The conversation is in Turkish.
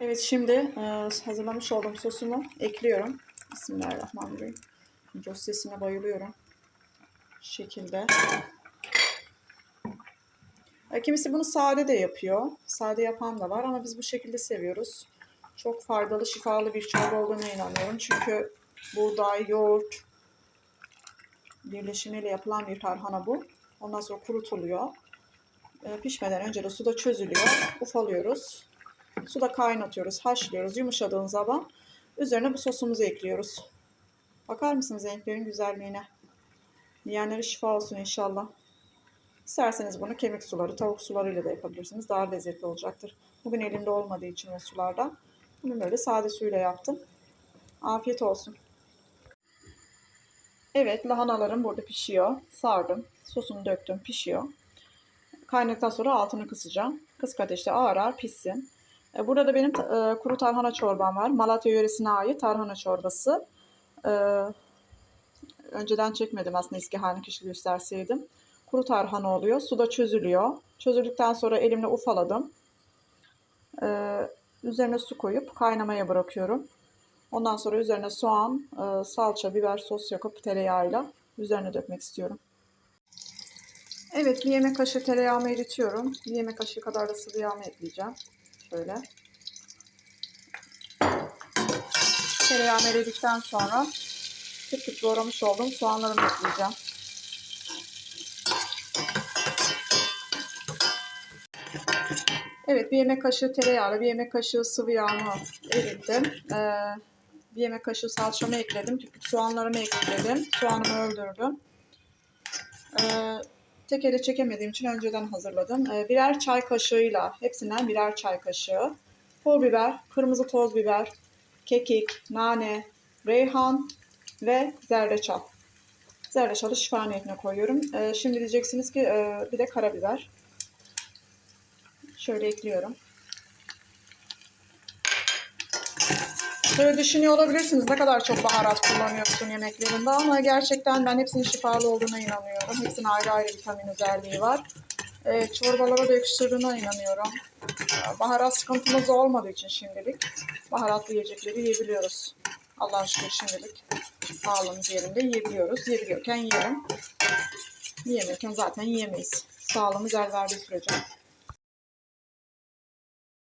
Evet şimdi e, hazırlamış olduğum sosumu ekliyorum. Bismillahirrahmanirrahim. Jos sesine bayılıyorum. Şu şekilde. E, Kimisi bunu sade de yapıyor. Sade yapan da var ama biz bu şekilde seviyoruz. Çok faydalı, şifalı bir çorba olduğuna inanıyorum. Çünkü buğday, yoğurt birleşimiyle yapılan bir tarhana bu. Ondan sonra kurutuluyor. E, Pişmeden önce de suda çözülüyor. Ufalıyoruz. Suda kaynatıyoruz, haşlıyoruz. Yumuşadığın zaman üzerine bu sosumuzu ekliyoruz. Bakar mısınız renklerin güzelliğine? Yiyenlere şifa olsun inşallah. İsterseniz bunu kemik suları, tavuk sularıyla da yapabilirsiniz. Daha lezzetli olacaktır. Bugün elimde olmadığı için o sulardan. Bugün böyle sade suyla yaptım. Afiyet olsun. Evet lahanalarım burada pişiyor. Sardım. Sosunu döktüm. Pişiyor. Kaynadıktan sonra altını kısacağım. Kısık ateşte ağır ağır pişsin. E, Burada da benim e, kuru tarhana çorbam var. Malatya yöresine ait tarhana çorbası. E, önceden çekmedim aslında eski halini keşke gösterseydim. Kuru tarhana oluyor. Suda çözülüyor. Çözüldükten sonra elimle ufaladım. E, üzerine su koyup kaynamaya bırakıyorum. Ondan sonra üzerine soğan, e, salça, biber, sos yakıp tereyağıyla üzerine dökmek istiyorum. Evet, bir yemek kaşığı tereyağımı eritiyorum. Bir yemek kaşığı kadar da sıvı yağımı ekleyeceğim. Şöyle. Tereyağımı eridikten sonra küp küp doğramış olduğum soğanlarımı ekleyeceğim. Evet, bir yemek kaşığı tereyağıyla bir yemek kaşığı sıvı yağımı erittim. Ee, bir yemek kaşığı salçamı ekledim. Küp soğanlarımı ekledim. Soğanımı öldürdüm. Ee, tek ele çekemediğim için önceden hazırladım. Ee, birer çay kaşığıyla hepsinden birer çay kaşığı. Pul biber, kırmızı toz biber, kekik, nane, reyhan ve zerdeçal. Zerdeçalı şifa niyetine koyuyorum. Ee, şimdi diyeceksiniz ki e, bir de karabiber. Şöyle ekliyorum. Şöyle düşünüyor olabilirsiniz ne kadar çok baharat kullanıyorsun yemeklerinde ama gerçekten ben hepsinin şifalı olduğuna inanıyorum. Hepsinin ayrı ayrı vitamin özelliği var. Ee, çorbalara da yakıştırdığına inanıyorum. Ee, Baharat sıkıntımız olmadığı için şimdilik baharatlı yiyecekleri yiyebiliyoruz. Allah'a şükür şimdilik sağlığımız yerinde yiyebiliyoruz. Yiyebiliyorken yiyelim. Yiyemiyorken zaten yiyemeyiz. Sağlığımız el verdiği sürece.